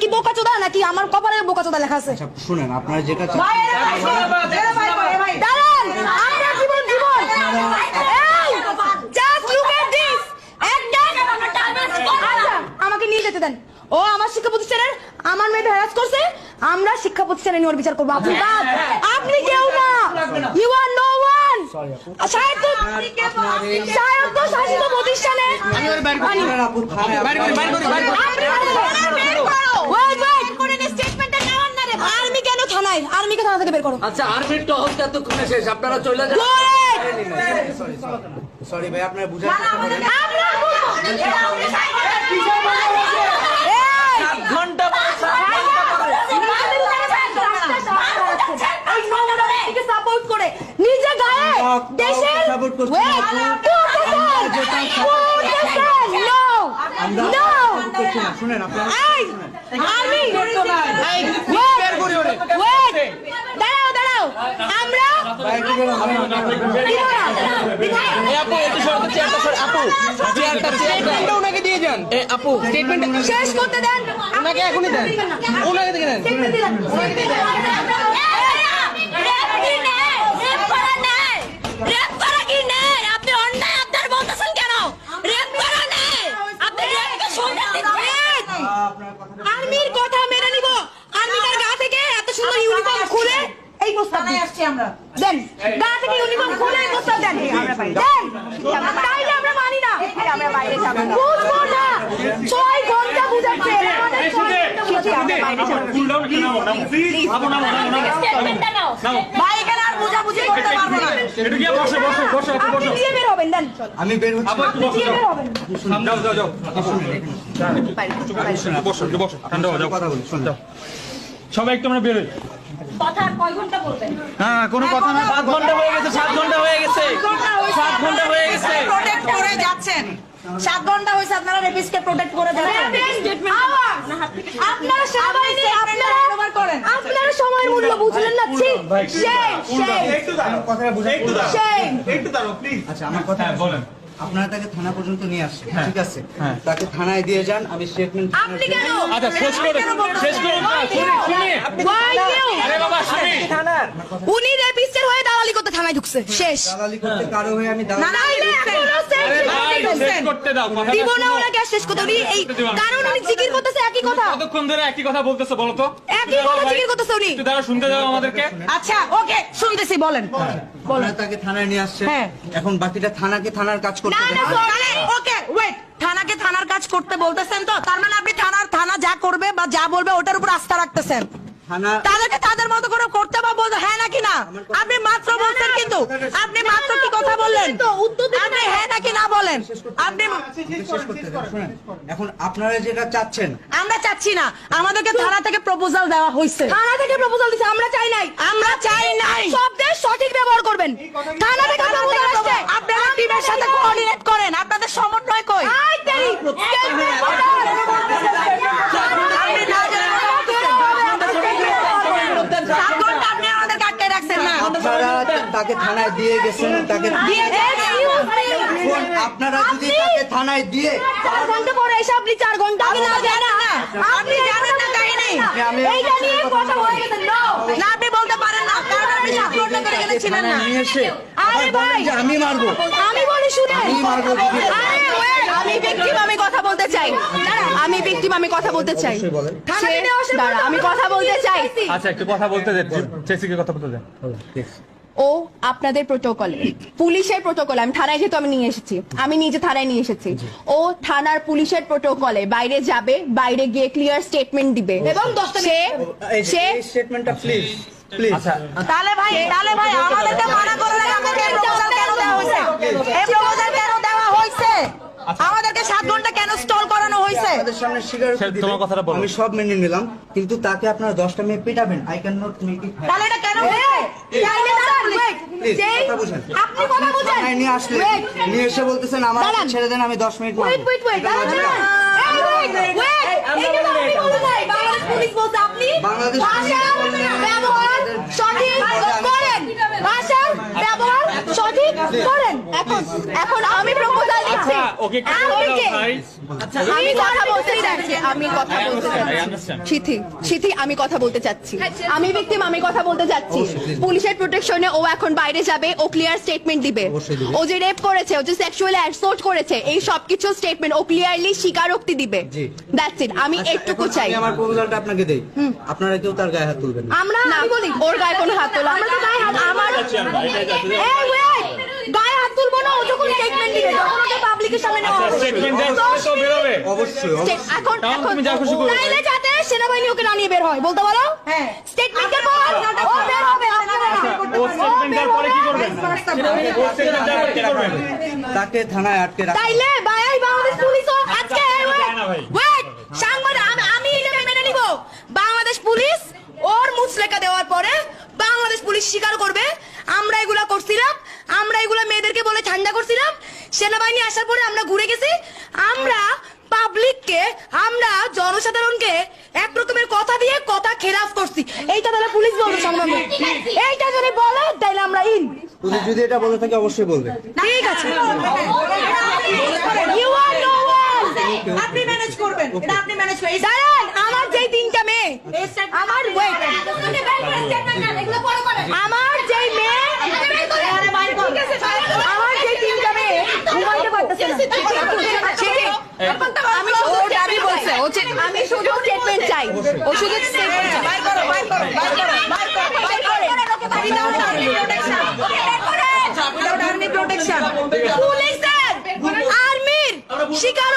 কি বোকা চোদা নাকি? আমার কপালে বোকা চোদা লেখা আছে। আচ্ছা শুনেন আপনারা যেটা দাঁড়ান আপনার জীবন জীবন। আচ্ছা, আমাকে নিয়ে যেতে দেন। ও আমার শিক্ষা প্রতিষ্ঠানের আমার মেয়ে হ্যারাস করছে আমরা শিক্ষা প্রতিষ্ঠানে নিয়ে ওর বিচার করব। আপনি বাদ। আপনি কেউ না। ইউ আর নো ওয়ান শায়দ আর্মি কেন থানায় আর্মিকে থানা থেকে বের করো আচ্ছা আর্মির টহল এতক্ষণে শেষ আপনারা চলে যান সরি ভাই আপনারা বুঝার আমরা বলব। এই, ঘণ্টা এই করে নিজে গায়ে দেশের করছি শুনেন আপনারা wait, দাঁড়াও, দাঁড়াও, আমরা আপু চেয়ারটা চেয়ারটা চেয়ারটা ওনাকে দিয়ে যান। আপু স্টেটমেন্ট শেষ করতে দেন। ওনাকে এখনই দেন। ওনাকে দিয়ে দেন Statement দিলাম। আপনি অন্যায় আপনার বলতেছেন কেন রেপ করা নেই আপনি রেপকে শুনতে দিচ্ছেন আপনার কথা আর্মির কথা মেনে নিব আর্মি তার গা থেকে এত সুন্দর ইউনিফর্ম খুলে এই প্রস্তাব দিন আসছি আমরা দেন গা থেকে ইউনিফর্ম খুলে এই প্রস্তাব দেন দেন তাইলে আমরা মানি না আমরা বাইরে যাব না। বুঝব না ছয় ঘণ্টা বুঝাচ্ছে আমাদের ছয় ঘণ্টা বুঝাচ্ছে, আমরা বাইরে যাব না। স্টেটমেন্টটা নাও ভাই এখানে আর বুঝাবুঝি করতে পারব না। আপনি দিয়ে বের হবেন দেন আমি বের হচ্ছি। বের কথা বলি শুনুন সবাই একটু আমরা বেরোই কথা কয় ঘণ্টা বলবেন? হ্যাঁ কোনো কথা না। সাত ঘণ্টা হয়ে গেছে। সাত ঘণ্টা হয়ে গেছে। সাত ঘণ্টা হয়ে গেছে। সাত ঘণ্টা হয়েছে আপনারা রেপিসকে প্রোটেক্ট করে যাচ্ছেন। আপনারা সবাই আপনারা করেন। আপনারা সময়ের মূল্য বুঝলেন না? ছি সেই সেই কথা বুঝাই সেই আচ্ছা আমার কথা হ্যাঁ বলেন। আপনারা তাকে থানা পর্যন্ত নিয়ে আসছেন ঠিক আছে? তাকে থানায় দিয়ে যান আমি স্টেটমেন্ট আপনি কেন? আচ্ছা শেষ করে শেষ করুন শুনি শুনি আরে বাবা শুনি উনি রেপিস্টের হয়ে থানায় ঢুকছে। শেষ। দালালি করতে কারও হয়ে আমি না, না, নাইলে এখনও শেষ আরে ভাই করতে দাও দিব না ওনাকে শেষ করতে? উনি এই কারণ উনি জিকির করতেছে একই কথা। কতক্ষণ ধরে একই কথা বলতেছো বলো তো? একই কথা জিকির করতেছে উনি। একটু দাঁড়া শুনতে দাও আমাদেরকে। আচ্ছা ওকে শুনতেছি বলেন। আপনারা তাকে থানায় নিয়ে আসছেন হ্যাঁ। এখন বাকিটা থানাকে থানার কাজ করতে না না ওকে ওয়েট থানাকে থানার কাজ করতে বলতেছেন তো? তার মানে আপনি থানার থানা যা করবে বা যা বলবে ওটার উপর আস্থা রাখতেছেন। থানা তাদেরকে তাদের মতো করে করতে বা বলতে হ্যাঁ নাকি না? আপনি মাত্র বলছেন কিন্তু। আপনি মাত্র কি কথা বললেন? আপনি হ্যাঁ নাকি না বলেন? আপনি এখন আপনারা যেটা চাচ্ছেন আমরা চাচ্ছি না। আমাদেরকে থানা থেকে প্রপোজাল দেওয়া হয়েছে। থানা থেকে প্রপোজাল দিছে আমরা চাই নাই। আমরা চাই নাই। শব্দের সঠিক ব্যবহার করবেন। থানা থেকে প্রপোজাল আসছে। আপনারা টিমের সাথে কোঅর্ডিনেট করেন। আপনাদের সমন্বয় কই আই তেরি statement করো। আপনি না জেনে সাত ঘণ্টা আপনি আমাদেরকে আটকে রাখছেন না আপনারা তাকে থানায় দিয়ে গেছেন তাকে আপনারা যদি তাকে থানায় দিয়ে চার ঘণ্টা পরে এসে আপনি চার ঘণ্টা আগে না জানেন না। আপনি জানেন না কাহিনী আমি- এইটা নিয়ে কথা বলে গেছেন না। আপনি বলতে পারেন না। কারণ আপনি সাত ঘণ্টা করে গেলে না থানায় নিয়ে এসে আরে ভাই। আমি মারবো। আমি বলি শুনে আমি মারবো। আমি কথা বলতে চাই। আমি victim আমি কথা বলতে চাই। আমি কথা বলতে চাই। আচ্ছা একটু কথা বলতে দেন। চেসিকে কথা বলতে দেন। ও আপনাদের প্রোটোকলে পুলিশের প্রোটোকলে আমি থানায় যেহেতু আমি নিয়ে এসেছি। আমি নিজে থানায় নিয়ে এসেছি। ও থানার পুলিশের প্রোটোকলে বাইরে যাবে বাইরে গিয়ে ক্লিয়ার স্টেটমেন্ট দিবে। এবং সে সে স্টেটমেন্টটা প্লিজ প্লিজ আচ্ছা তাহলে ভাই তাহলে ভাই আমাদেরকে মানা করলে আমাদেরকে এই কেন দেওয়া হয়েছে এই প্রপোজাল কেন দেওয়া হয়েছে আমাদেরকে সাত ঘণ্টা কেন স্টল করানো আমাদের সামনে স্বীকার স্যার, তোমার কথাটা বলো। আমি সব মেনে নিলাম কিন্তু তাকে আপনারা দশটা মেয়ে পেটাবেন। I can not make it তাহলে এটা কেন আপনি কথা বুঝেন। নিয়ে আসলে নিয়ে এসে বলতেছেন আমার ছেড়ে দেন আমি দশ মিনিট তো আপনি বলতে বাংলাদেশ পুলিশ বলতে আপনি বাংলাদেশ ভাষা পুলিশ বলতে- ব্যবহার সঠিক করেন। ভাষা ব্যবহার সঠিক করেন। এখন আমি প্রপোজাল দিচ্ছি ওকে আমি কথা বলতে চাচ্ছি আমি কথা বলতে চাচ্ছি understand. সিথি সিথি আমি কথা বলতে চাচ্ছি আমি ভিকটিম আমি কথা বলতে চাচ্ছি পুলিশের প্রোটেকশনে ও এখন বাইরে যাবে ও ক্লিয়ার স্টেটমেন্ট দিবে ও যে রেপ করেছে ও যে সেক্সুয়াল অ্যাসল্ট করেছে এই সবকিছু স্টেটমেন্ট ও ক্লিয়ারলি স্বীকারোক্তি দিবে দ্যাটস ইট আমি আচ্ছা, একটুকু চাই আমি আমার প্রপোজালটা আপনাকে দেই আপনারা কেউ তার গায়ে হাত তুলবেন আমরা আমি বলি ওর গায়ে কোনো হাত তোলা আমরা তো গায়ে হাত আমার। এই ওয়েট তুলবো না ও যখন স্টেটমেন্ট দিবে তখন ওকে পাবলিকের সামনে নেওয়া হবে। স্টেটমেন্ট দেওয়ার পরে তো বেরোবে। অবশ্যই এখন এখন তুমি যা খুশি করো। তাইলে যাতে সেনাবাহিনী ওকে না নিয়ে বের হয় বলতে বলো হ্যাঁ। স্টেটমেন্টের পর ও বের হবে আপনারা ও স্টেটমেন্ট পরে কি করবেন ও স্টেটমেন্ট পরে কি করবেন তাকে থানায় আটকে রাখা। তাইলে ভাই বাংলাদেশ পুলিশও আজকে যায় না ভাই। ওয়েট সাংবাদিক আমি আমি এটা মেনে নিব। বাংলাদেশ পুলিশ ওর মুচলেকা দেওয়ার পরে বাংলাদেশ পুলিশ স্বীকার করবে। আমরা এগুলা করছিলাম আমরা এগুলা মেয়েদেরকে বলে ঠান্ডা করছিলাম সেনাবাহিনী আসার পরে আমরা ঘুরে গেছি আমরা পাবলিককে আমরা জনসাধারণকে এক রকমের কথা দিয়ে কথা খেলাফ করছি এইটা তাহলে পুলিশ বলবে সংগ্রামে এইটা যদি বলে তাইলে আমরা ইন পুলিশ যদি এটা বলে থাকে অবশ্যই বলবে ঠিক আছে ইউ আর নো ওয়ান আপনি ম্যানেজ করবেন এটা আপনি ম্যানেজ করবেন দাঁড়ান আমার যে তিনটা মেয়ে আমার ওয়েট আমার যেই মেয়ে আমার যে তিনটা মেয়ে ঘুমাইতে পারতেছে না সেটি আমি শুধু আমি শুধু স্টেটমেন্ট চাই। ও শুধু স্টেটমেন্ট চাই। বাই করো বাই করো বাই করো বাই করো বাই করো। Without army protection without army protection পুলিশের আর্মির শিকার